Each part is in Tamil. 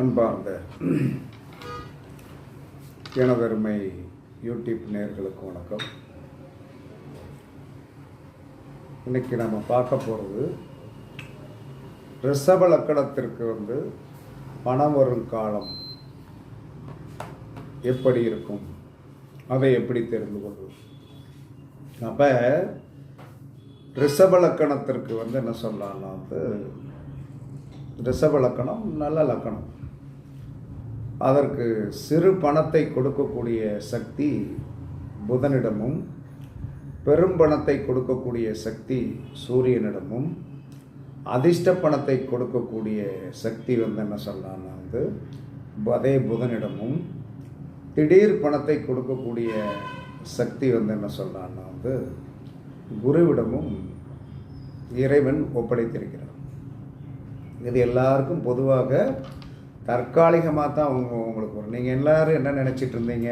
அன்பார்ந்த எனதருமை யூடியூப் நேர்களுக்கு வணக்கம். இன்னைக்கு நம்ம பார்க்க போகிறது ரிஷப லக்கணத்திற்கு வந்து பணம் வரும் காலம் எப்படி இருக்கும்? அதை எப்படி தெரிந்து கொள்வது? அப்போ ரிஷப லக்கணத்திற்கு வந்து என்ன சொல்லலாம்னா வந்து ரிஷப லக்கணம் நல்ல லக்கணம். அதற்கு சிறு பணத்தை கொடுக்கக்கூடிய சக்தி புதனிடமும் பெரும் பணத்தை கொடுக்கக்கூடிய சக்தி சூரியனிடமும் அதிர்ஷ்ட பணத்தை கொடுக்கக்கூடிய சக்தி வந்து என்ன சொல்லலாம்னா வந்து அதே புதனிடமும் திடீர் பணத்தை கொடுக்கக்கூடிய சக்தி வந்து என்ன சொல்லலாம்னா வந்து குருவிடமும் இறைவன் ஒப்படைத்திருக்கிறார். இது எல்லாருக்கும் பொதுவாக தற்காலிகமாக தான் அவங்க உங்களுக்கு வரும் நீங்கள் எல்லோரும் என்ன நினச்சிட்டு இருந்தீங்க?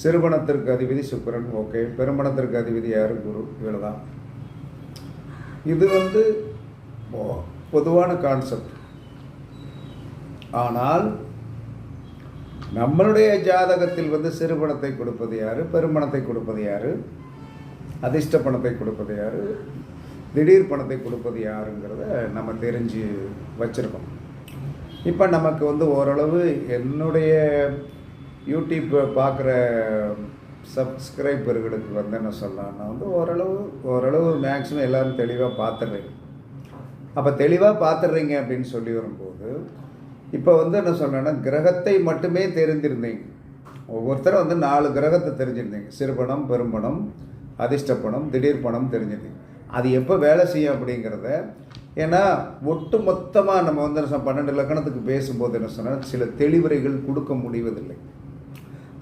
சிறுபணத்திற்கு அதிபதி சுக்கரன் ஓகே. பெரும்பணத்திற்கு அதிபதி யார்? குரு. இவ்வளோ தான் இது வந்து பொதுவான கான்செப்ட் ஆனால் நம்மளுடைய ஜாதகத்தில் வந்து சிறுபணத்தை கொடுப்பது யார்? பெருமணத்தை கொடுப்பது யார்? அதிர்ஷ்ட பணத்தை கொடுப்பது யார்? திடீர் பணத்தை கொடுப்பது யாருங்கிறத நம்ம தெரிஞ்சு வச்சுருக்கோம். இப்போ நமக்கு வந்து ஓரளவு என்னுடைய யூடியூப் பார்க்குற சப்ஸ்கிரைபர்களுக்கு வந்து என்ன சொல்லலாம்னா வந்து ஓரளவு ஓரளவு மேக்ஸிமம் எல்லோரும் தெளிவாக பார்த்துடுறீங்க அப்போ தெளிவாக பார்த்துடுறீங்க அப்படின்னு சொல்லி வரும்போது இப்போ வந்து என்ன சொல்கிறேன்னா கிரகத்தை மட்டுமே தெரிஞ்சிருந்தீங்க ஒவ்வொருத்தரும் வந்து நாலு கிரகத்தை தெரிஞ்சிருந்தீங்க சிறுபணம் பெரும்பணம் அதிர்ஷ்ட பணம் திடீர் பணம் தெரிஞ்சிருந்தீங்க அது எப்போ வேலை செய்யும் அப்படிங்கிறத ஏன்னா ஒட்டு மொத்தமாக நம்ம வந்து என்ன பன்னெண்டு லக்கணத்துக்கு பேசும்போது என்ன சொன்னால் சில தெளிவுரைகள் கொடுக்க முடிவதில்லை.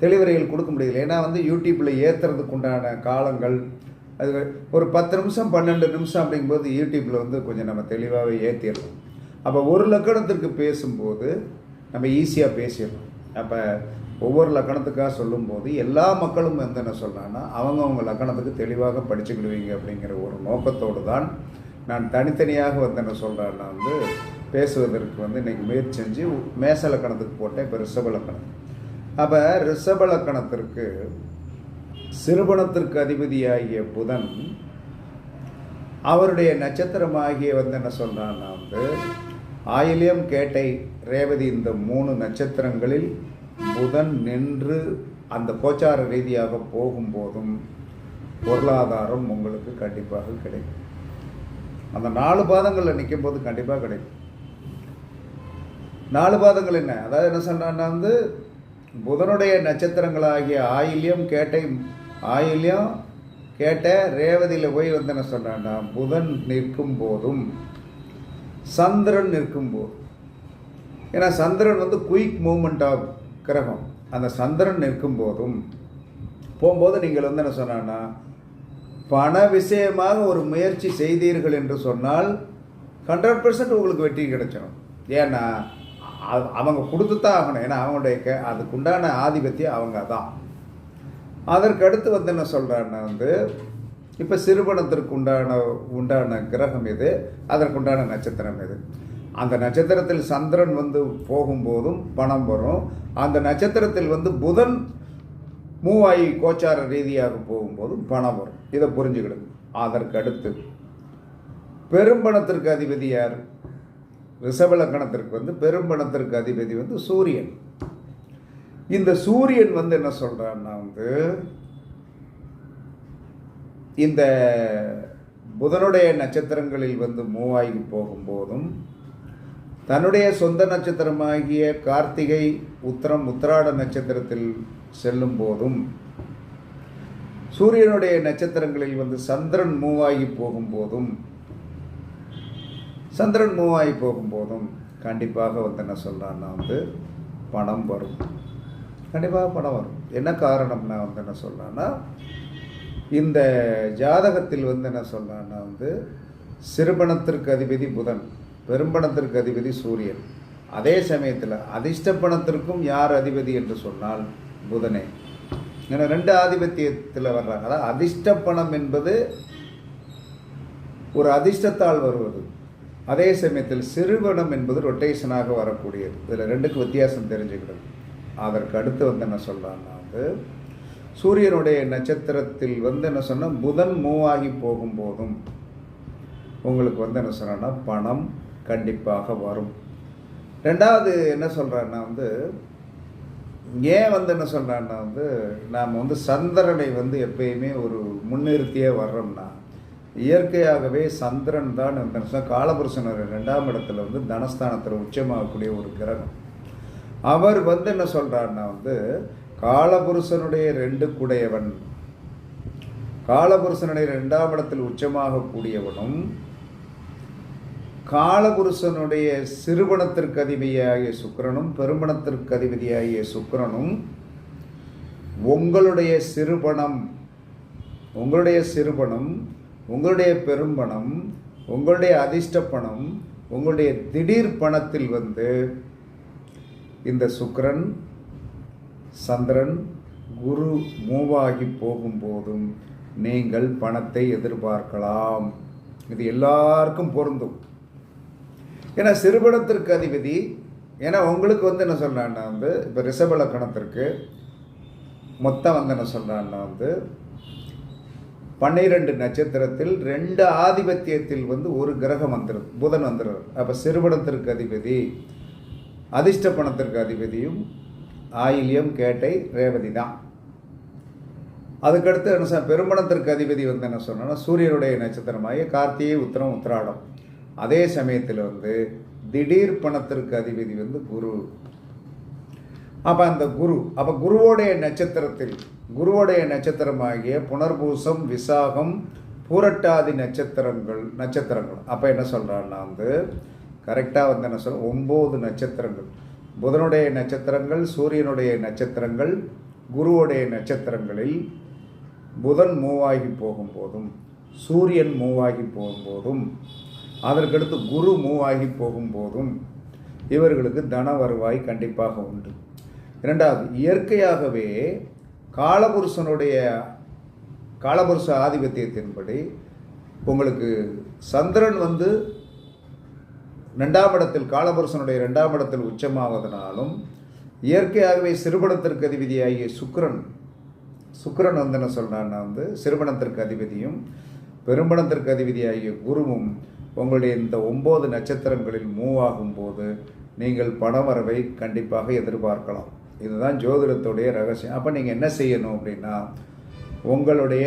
தெளிவுரைகள் கொடுக்க முடியல ஏன்னா வந்து யூடியூப்பில் ஏற்றுறதுக்கு உண்டான காலங்கள் அது ஒரு பத்து நிமிஷம் பன்னெண்டு நிமிஷம் அப்படிங்கும்போது யூடியூப்பில் வந்து கொஞ்சம் நம்ம தெளிவாகவே ஏற்றிடலாம் அப்போ ஒரு லக்கணத்திற்கு பேசும்போது நம்ம ஈஸியாக பேசிடலாம். அப்போ ஒவ்வொரு லக்கணத்துக்காக சொல்லும்போது எல்லா மக்களும் வந்து என்ன சொல்கிறாங்கன்னா அவங்கவுங்க லக்கணத்துக்கு தெளிவாக படிச்சுக்கிடுவீங்க அப்படிங்கிற ஒரு நோக்கத்தோடு தான் நான் தனித்தனியாக வந்து என்ன சொல்கிறேன்னா வந்து பேசுவதற்கு வந்து இன்றைக்கி முயற்சி செஞ்சு மேச லக்கணத்துக்கு போட்டேன் இப்போ ரிஷப லக்கணம் அப்போ ரிஷப லக்கணத்திற்கு சிறுபணத்திற்கு அதிபதியாகிய புதன் அவருடைய நட்சத்திரமாகிய வந்து என்ன சொல்கிறான்னா வந்து ஆயிலியம் கேட்டை ரேவதி இந்த மூணு நட்சத்திரங்களில் புதன் நின்று அந்த கோச்சார ரீதியாக போகும்போதும் பொருளாதாரம் உங்களுக்கு கண்டிப்பாக கிடைக்கும். அந்த நாலு பாதங்களில் நிற்கும் போது கண்டிப்பாக கிடைக்கும். நாலு பாதங்கள் என்ன? அதாவது என்ன சொல்கிறான்னா வந்து புதனுடைய நட்சத்திரங்களாகிய ஆயில்யம் கேட்டை ஆயில்யம் கேட்ட ரேவதியில் போய் வந்து என்ன சொன்னான்னா புதன் நிற்கும் போதும் சந்திரன் நிற்கும் போதும். ஏன்னா சந்திரன் வந்து குயிக் மூமெண்ட் ஆஃப் கிரகம். அந்த சந்திரன் நிற்கும் போதும். போகும்போது நீங்கள் வந்து என்ன சொன்னான்னா பண விஷயமாக ஒரு முயற்சி செய்தீர்கள் என்று சொன்னால் ஹண்ட்ரட் பர்சன்ட் உங்களுக்கு வெற்றி கிடைச்சிடும் ஏன்னா அவங்க கொடுத்து தான் ஆகணும். ஏன்னா அவங்களுடைய க அதுக்குண்டான ஆதிபத்தியம் அவங்க தான். அதற்கு அடுத்து வந்து என்ன சொல்கிறான்னா வந்து இப்போ சிறுபணத்திற்கு உண்டான உண்டான கிரகம் எது? அதற்குண்டான நட்சத்திரம் எது? அந்த நட்சத்திரத்தில் சந்திரன் வந்து போகும்போதும் பணம் வரும். அந்த நட்சத்திரத்தில் வந்து புதன் மூவாயி கோச்சார ரீதியாக போகும்போதும் பணம் வரும். இதை புரிஞ்சுக்கிடுங்க. அதற்கு அடுத்து பெரும்பணத்திற்கு அதிபதி யார்? ரிஷபலக்கணத்திற்கு வந்து பெரும்பணத்திற்கு அதிபதி வந்து சூரியன். இந்த சூரியன் வந்து என்ன சொல்கிறான்னா வந்து இந்த புதனுடைய நட்சத்திரங்களில் வந்து மூவாகி போகும்போதும் தன்னுடைய சொந்த நட்சத்திரமாகிய கார்த்திகை உத்திரம் உத்திராட நட்சத்திரத்தில் செல்லும் போதும் சூரியனுடைய நட்சத்திரங்களில் வந்து சந்திரன் மூவாகி போகும்போதும் சந்திரன் மூவாகி போகும்போதும் கண்டிப்பாக வந்து என்ன சொல்கிறான்னா வந்து பணம் வரும். கண்டிப்பாக பணம் வரும். என்ன காரணம்னா வந்து என்ன சொல்கிறான்னா இந்த ஜாதகத்தில் வந்து என்ன சொல்கிறான்னா வந்து சிறுபணத்திற்கு அதிபதி புதன். பெரும்பணத்திற்கு அதிபதி சூரியன். அதே சமயத்தில் அதிர்ஷ்டப்பணத்திற்கும் யார் அதிபதி என்று சொன்னால் புதனே. ஏன்னா ரெண்டு ஆதிபத்தியத்தில் வர்றாங்க. அதாவது அதிர்ஷ்டப்பணம் என்பது ஒரு அதிர்ஷ்டத்தால் வருவது. அதே சமயத்தில் சிறுவனம் என்பது ரொட்டேஷனாக வரக்கூடியது. இதில் ரெண்டுக்கு வித்தியாசம் தெரிஞ்சுக்கிறது அதற்கு அடுத்து வந்து என்ன சொல்கிறான்னா வந்து சூரியனுடைய நட்சத்திரத்தில் வந்து என்ன சொன்னால் புதன் மூவ் ஆகி போகும்போதும் உங்களுக்கு வந்து என்ன சொன்னால் பணம் கண்டிப்பாக வரும். ரெண்டாவது என்ன சொல்கிறேன்னா வந்து ஏன் வந்து என்ன சொல்கிறான்னா வந்து நாம் வந்து சந்திரனை வந்து எப்பயுமே ஒரு முன்னிறுத்தியே வர்றோம்னா இயற்கையாகவே சந்திரன் தான் இந்த காலபுருஷனர் ரெண்டாம் இடத்துல வந்து தனஸ்தானத்தில் உச்சமாகக்கூடிய ஒரு கிரகம். அவர் வந்து என்ன சொல்கிறாருன்னா வந்து காலபுருஷனுடைய ரெண்டு குடையவன் காலபுருஷனுடைய ரெண்டாம் இடத்தில் உச்சமாகக்கூடியவனும் காலபுருஷனுடைய சிறுபணத்திற்கு அதிபதியாகிய சுக்கிரனும் பெருமணத்திற்கு அதிபதியாகிய சுக்கிரனும் உங்களுடைய சிறுபணம் உங்களுடைய சிறுபணம் உங்களுடைய பெரும்பணம் உங்களுடைய அதிர்ஷ்டப்பணம் உங்களுடைய திடீர் பணத்தில் வந்து இந்த சுக்கரன் சந்திரன் குரு மூவாகி போகும்போதும் நீங்கள் பணத்தை எதிர்பார்க்கலாம். இது எல்லாருக்கும் பொருந்தும். ஏன்னா சிறுபடத்திற்கு அதிபதி ஏன்னா உங்களுக்கு வந்து என்ன சொல்கிறான்னா வந்து இப்போ ரிஷப லக்கணத்திற்கு மொத்தம் வந்து என்ன சொல்கிறான்னா வந்து பன்னிரெண்டு நட்சத்திரத்தில் ரெண்டு ஆதிபத்தியத்தில் வந்து ஒரு கிரகம் வந்துடுது புதன் வந்துடுறது அப்போ சிறுபடத்திற்கு அதிபதி அதிர்ஷ்ட பணத்திற்கு அதிபதியும் ஆயில்யம் கேட்டை ரேவதி தான். அதுக்கடுத்து என்ன சொன்ன பெருமணத்திற்கு அதிபதி வந்து என்ன சொன்னால் சூரியனுடைய நட்சத்திரமாகிய கார்த்திகை உத்தரம் உத்திராடம். அதே சமயத்தில் வந்து திடீர் பணத்திற்கு அதிபதி வந்து குரு. அப்போ அந்த குரு அப்போ குருவோடைய நட்சத்திரத்தில் குருவோடைய நட்சத்திரமாகிய புனர்பூசம் விசாகம் பூரட்டாதி நட்சத்திரங்கள் நட்சத்திரங்கள். அப்போ என்ன சொல்கிறான்னா வந்து கரெக்டாக வந்து என்ன சொல்ற ஒம்பது நட்சத்திரங்கள். புதனுடைய நட்சத்திரங்கள் சூரியனுடைய நட்சத்திரங்கள் குருவுடைய நட்சத்திரங்களில் புதன் மூவாகி போகும்போதும் சூரியன் மூவாகி போகும்போதும் அதற்கடுத்து குரு மூவாகி போகும்போதும் இவர்களுக்கு தன வருவாய் கண்டிப்பாக உண்டு. இரண்டாவது இயற்கையாகவே காலபுருஷனுடைய காலபுருஷ ஆதிபத்தியத்தின்படி உங்களுக்கு சந்திரன் வந்து ரெண்டாம் இடத்தில் காலபுருஷனுடைய ரெண்டாம் இடத்தில் உச்சமாவதனாலும் இயற்கையாகவே சிறுபணத்திற்கு அதிபதியாகிய சுக்கரன் சுக்கரன் வந்து என்ன சொல்கிறான்னா வந்து சிறுபணத்திற்கு அதிபதியும் பெரும்பணத்திற்கு அதிபதியாகிய குருவும் உங்களுடைய இந்த ஒம்பது நட்சத்திரங்களில் மூவ் ஆகும்போது நீங்கள் பணவரவை கண்டிப்பாக எதிர்பார்க்கலாம். இதுதான் ஜோதிடத்துடைய ரகசியம். அப்போ நீங்கள் என்ன செய்யணும் அப்படின்னா உங்களுடைய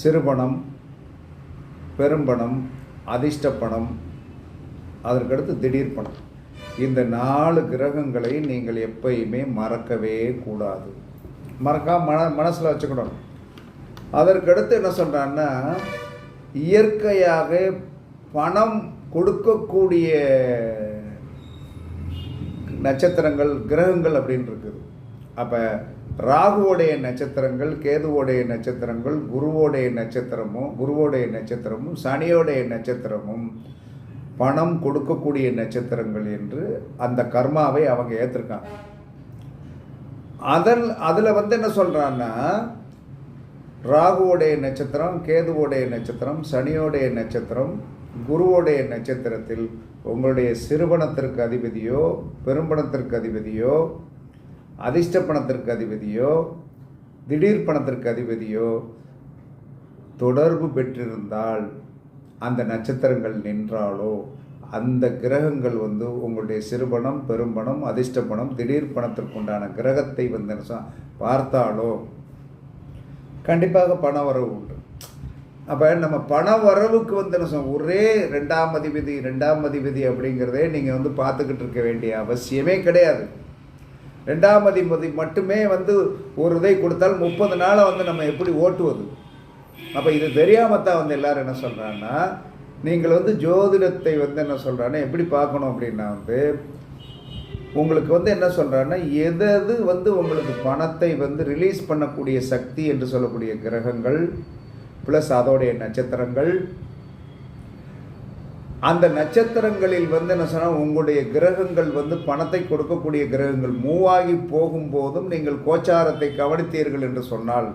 சிறுபணம் பெரும்பணம் அதிர்ஷ்ட பணம் அதற்கடுத்து திடீர் பணம். இந்த நாலு கிரகங்களை நீங்கள் எப்பயுமே மறக்கவே கூடாது. மறக்காம மன மனசில் வச்சுக்கணும். அதற்கடுத்து என்ன சொல்கிறான்னா இயற்கையாக பணம் கொடுக்கக்கூடிய நட்சத்திரங்கள் கிரகங்கள் அப்படின்னு இருக்குது. அப்போ ராகுவோடைய நட்சத்திரங்கள் கேதுவோடைய நட்சத்திரங்கள் குருவோடைய நட்சத்திரமும் குருவோடைய நட்சத்திரமும் சனியோடைய நட்சத்திரமும் பணம் கொடுக்கக்கூடிய நட்சத்திரங்கள் என்று அந்த கர்மாவை அவங்க ஏற்றிருக்காங்க அதில் அதில் வந்து என்ன சொல்கிறான்னா ராகுவோடைய நட்சத்திரம் கேதுவோடைய நட்சத்திரம் சனியோடைய நட்சத்திரம் குருவோடைய நட்சத்திரத்தில் உங்களுடைய சிறுபணத்திற்கு அதிபதியோ பெரும்பணத்திற்கு அதிபதியோ அதிர்ஷ்ட பணத்திற்கு அதிபதியோ திடீர் பணத்திற்கு அதிபதியோ தொடர்பு பெற்றிருந்தால் அந்த நட்சத்திரங்கள் நின்றாலோ அந்த கிரகங்கள் வந்து உங்களுடைய சிறுபணம் பெரும்பணம் அதிர்ஷ்ட பணம் திடீர் பணத்திற்குண்டான கிரகத்தை வந்து பார்த்தாலோ கண்டிப்பாக பண வரவு உண்டு. அப்போ நம்ம பண வரவுக்கு வந்து என்ன சொல்ல ஒரே ரெண்டாம் அதிபதி ரெண்டாம் அதிபதி அப்படிங்கிறதே நீங்கள் வந்து பார்த்துக்கிட்டு இருக்க வேண்டிய அவசியமே கிடையாது. ரெண்டாம் அதிபதி மட்டுமே வந்து ஒரு இதை கொடுத்தால் முப்பது நாளை வந்து நம்ம எப்படி ஓட்டுவது? அப்போ இது தெரியாமல் தான் வந்து எல்லோரும் என்ன சொல்கிறாங்கன்னா நீங்கள் வந்து ஜோதிடத்தை வந்து என்ன சொல்கிறாங்கன்னா எப்படி பார்க்கணும் அப்படின்னா வந்து உங்களுக்கு வந்து என்ன சொல்கிறாருன்னா எதது வந்து உங்களுக்கு பணத்தை வந்து ரிலீஸ் பண்ணக்கூடிய சக்தி என்று சொல்லக்கூடிய கிரகங்கள் ப்ளஸ் அதோடைய நட்சத்திரங்கள் அந்த நட்சத்திரங்களில் வந்து என்ன சொன்னால் உங்களுடைய கிரகங்கள் வந்து பணத்தை கொடுக்கக்கூடிய கிரகங்கள் மூவாகி போகும்போதும் நீங்கள் கோச்சாரத்தை கவனித்தீர்கள் என்று சொன்னால்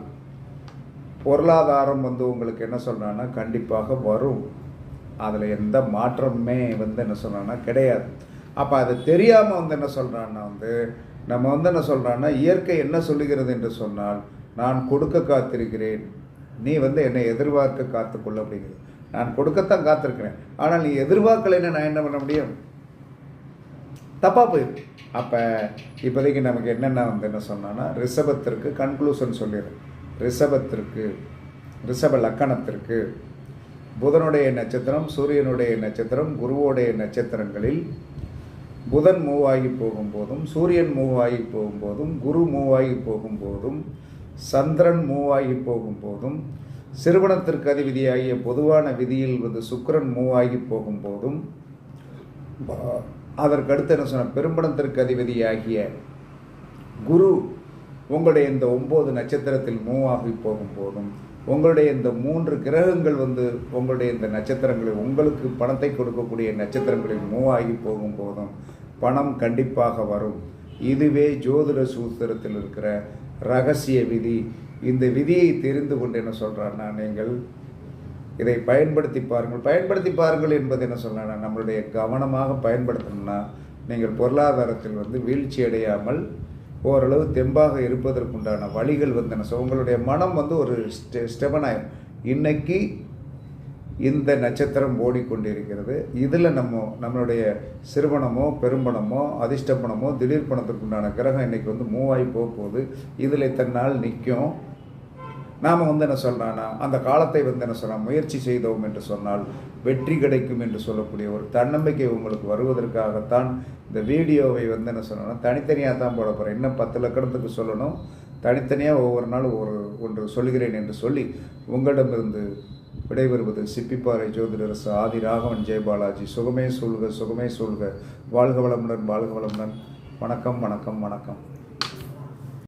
பொருளாதாரம் வந்து உங்களுக்கு என்ன சொல்கிறான்னா கண்டிப்பாக வரும். அதில் எந்த மாற்றமுமே வந்து என்ன சொல்கிறான்னா கிடையாது. அப்போ அது தெரியாமல் வந்து என்ன சொல்கிறான்னா வந்து நம்ம வந்து என்ன சொல்கிறான்னா இயற்கை என்ன சொல்லுகிறது என்று சொன்னால் நான் கொடுக்க காத்திருக்கிறேன். நீ வந்து என்னை எதிர்பார்க்க காத்துக்கொள்ள அப்படிங்கிறது நான் கொடுக்கத்தான் காத்திருக்கிறேன். ஆனால் நீ எதிர்பார்க்கலைன்னு நான் என்ன பண்ண முடியும்? தப்பாக போயிடும். அப்போ இப்போதைக்கு நமக்கு என்னென்ன வந்து என்ன சொன்னோன்னா ரிஷபத்திற்கு கன்க்ளூஷன் சொல்லிடுறேன் ரிஷபத்திற்கு ரிஷப லக்கணத்திற்கு புதனுடைய நட்சத்திரம் சூரியனுடைய நட்சத்திரம் குருவோடைய நட்சத்திரங்களில் புதன் மூவ் ஆகி போகும்போதும் சூரியன் மூவ் ஆகி போகும்போதும் குரு மூவ் ஆகி போகும்போதும் சந்திரன் மூவ் ஆகி போகும்போதும் சிறுவனத்திற்கு அதிபதியாகிய பொதுவான விதியில் வந்து சுக்கரன் மூவ் ஆகி போகும்போதும் ப- அதற்கடுத்து என்ன சொன்ன பெரும்பணத்திற்கு அதிபதியாகிய குரு உங்களுடைய இந்த ஒம்பது நட்சத்திரத்தில் மூவ் ஆகி போகும்போதும் உங்களுடைய இந்த மூன்று கிரகங்கள் வந்து உங்களுடைய இந்த நட்சத்திரங்களில் உங்களுக்கு பணத்தை கொடுக்கக்கூடிய நட்சத்திரங்களில் மூவாகி போகும்போதும் பணம் கண்டிப்பாக வரும். இதுவே ஜோதிட சூத்திரத்தில் இருக்கிற ரகசிய விதி. இந்த விதியை தெரிந்து கொண்டு என்ன சொல்கிறான்னா நீங்கள் இதை பயன்படுத்தி பாருங்கள். பயன்படுத்தி பாருங்கள் என்பது என்ன சொல்லலாம் நம்மளுடைய கவனமாக பயன்படுத்தணும்னா நீங்கள் பொருளாதாரத்தில் வந்து வீழ்ச்சி அடையாமல் ஓரளவு தெம்பாக இருப்பதற்குண்டான வழிகள் வந்து என்ன சொல் உங்களுடைய மனம் வந்து ஒரு ஸ்டெ ஸ்டெபனாயிரும் இன்னைக்கு இந்த நட்சத்திரம் ஓடிக்கொண்டிருக்கிறது. இதில் நம்ம நம்மளுடைய சிறுவனமோ பெரும்பணமோ அதிர்ஷ்டப்பணமோ திடீர் பணத்திற்குண்டான கிரகம் இன்னைக்கு வந்து மூவாகி போக போகுது. இதில் இத்தனை நாள் நிற்கும். நாம் வந்து என்ன சொல்கிறான்னா அந்த காலத்தை வந்து என்ன சொன்னால் முயற்சி செய்தோம் என்று சொன்னால் வெற்றி கிடைக்கும் என்று சொல்லக்கூடிய ஒரு தன்னம்பிக்கை உங்களுக்கு வருவதற்காகத்தான் இந்த வீடியோவை வந்து என்ன சொல்லணும். தனித்தனியாக தான் போட போகிறேன் இன்னும் பத்து லக்கணத்துக்கு சொல்லணும். தனித்தனியாக ஒவ்வொரு நாளும் ஒரு ஒன்று சொல்கிறேன் என்று சொல்லி உங்களிடமிருந்து விடைபெறுவது சிப்பிப்பாறை ஜோதிடரசு ஆதி ராகவன் ஜெயபாலாஜி சுகமே சூழ்க சுகமே சூழ்க. வாழ்க வளமுடன் வாழ்க வளமுடன். வணக்கம் வணக்கம் வணக்கம்.